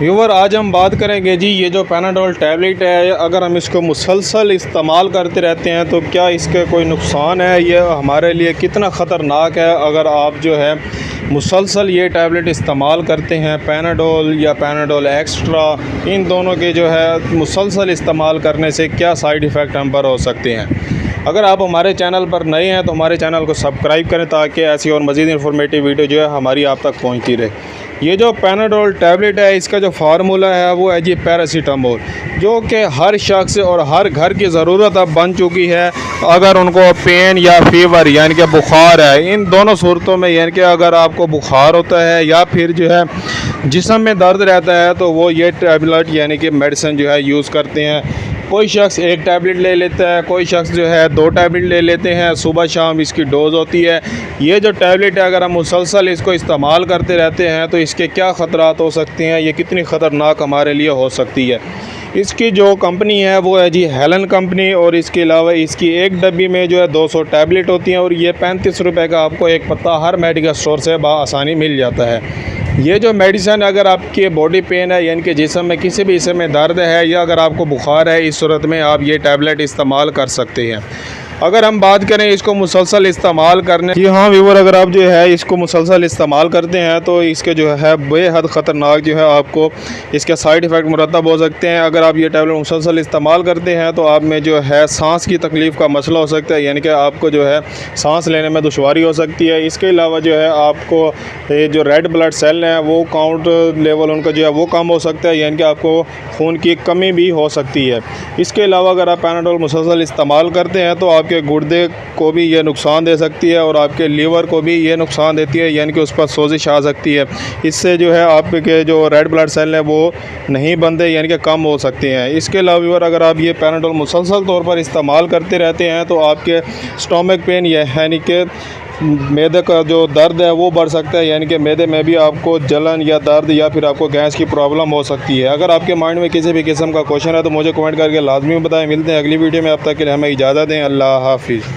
ویور آج ہم بات کریں گے جی یہ جو پیناڈول ٹیبلٹ ہے، اگر ہم اس کو مسلسل استعمال کرتے رہتے ہیں تو کیا اس کے کوئی نقصان ہے؟ یہ ہمارے لیے کتنا خطرناک ہے اگر آپ جو ہے مسلسل یہ ٹیبلٹ استعمال کرتے ہیں پیناڈول یا پیناڈول ایکسٹرا ان دونوں کے جو ہے مسلسل استعمال کرنے سے کیا سائیڈ ایفیکٹ ہم پر ہو سکتے ہیں؟ اگر آپ ہمارے چینل پر نئے ہیں تو ہمارے چینل کو سبسکرائب کریں تاکہ ایسی اور مزید انفارمیٹیو ویڈیو جو ہے ہماری آپ تک پہنچتی رہے۔ یہ جو پیناڈول ٹیبلٹ ہے، اس کا جو فارمولہ ہے وہ ہے جی پیراسیٹامول جو کہ ہر شخص اور ہر گھر کی ضرورت اب بن چکی ہے۔ اگر ان کو پین یا فیور یعنی کہ بخار ہے، ان دونوں صورتوں میں یعنی کہ اگر آپ کو بخار ہوتا ہے یا پھر جو ہے جسم میں درد رہتا ہے تو وہ یہ ٹیبلٹ یعنی کہ میڈیسن جو ہے یوز کرتے ہیں۔ کوئی شخص ایک ٹیبلٹ لے لیتا ہے، کوئی شخص جو ہے دو ٹیبلٹ لے لیتے ہیں۔ صبح شام اس کی ڈوز ہوتی ہے۔ یہ جو ٹیبلٹ ہے، اگر ہم مسلسل اس کو استعمال کرتے رہتے ہیں تو اس کے کیا خطرات ہو سکتے ہیں؟ یہ کتنی خطرناک ہمارے لیے ہو سکتی ہے۔ اس کی جو کمپنی ہے، وہ ہے جی ہیلن کمپنی۔ اور اس کے علاوہ اس کی ایک ڈبی میں جو ہے دو سو ٹیبلٹ ہوتی ہیں۔ اور یہ پینتیس روپے کا آپ کو ایک پتہ ہر میڈیکل اسٹور سے بآسانی مل جاتا ہے۔ یہ جو میڈیسن اگر آپ کے باڈی پین ہے یعنی کہ جسم میں کسی بھی حصے میں درد ہے یا اگر آپ کو بخار ہے، اس صورت میں آپ یہ ٹیبلٹ استعمال کر سکتے ہیں۔ اگر ہم بات کریں اس کو مسلسل استعمال کرنے جی ہاں ویور اگر آپ جو ہے اس کو مسلسل استعمال کرتے ہیں تو اس کے جو ہے بے حد خطرناک جو ہے آپ کو اس کے سائیڈ ایفیکٹ مرتب ہو سکتے ہیں۔ اگر آپ یہ ٹیبلٹ مسلسل استعمال کرتے ہیں تو آپ میں جو ہے سانس کی تکلیف کا مسئلہ ہو سکتا ہے یعنی کہ آپ کو جو ہے سانس لینے میں دشواری ہو سکتی ہے۔ اس کے علاوہ جو ہے آپ کو یہ جو ریڈ بلڈ سیل ہیں، وہ کاؤنٹ لیول ان کا جو ہے وہ کم ہو سکتا ہے یعنی کہ آپ کو خون کی کمی بھی ہو سکتی ہے۔ اس کے علاوہ اگر آپ پیناڈول مسلسل استعمال کرتے ہیں تو آپ کے گردے کو بھی یہ نقصان دے سکتی ہے اور آپ کے لیور کو بھی یہ نقصان دیتی ہے یعنی کہ اس پر سوزش آ سکتی ہے۔ اس سے جو ہے آپ کے جو ریڈ بلڈ سیل ہیں وہ نہیں بنتے یعنی کہ کم ہو سکتے ہیں۔ اس کے علاوہ اگر آپ یہ پیناڈول مسلسل طور پر استعمال کرتے رہتے ہیں تو آپ کے سٹومک پین یعنی کہ میدے کا جو درد ہے وہ بڑھ سکتا ہے یعنی کہ میدے میں بھی آپ کو جلن یا درد یا پھر آپ کو گیس کی پرابلم ہو سکتی ہے۔ اگر آپ کے مائنڈ میں کسی بھی قسم کا کوشچن ہے تو مجھے کمنٹ کر کے لازمی بتائیں۔ ملتے ہیں اگلی ویڈیو میں، اب تک کے لیے ہمیں اجازت دیں۔ اللہ حافظ۔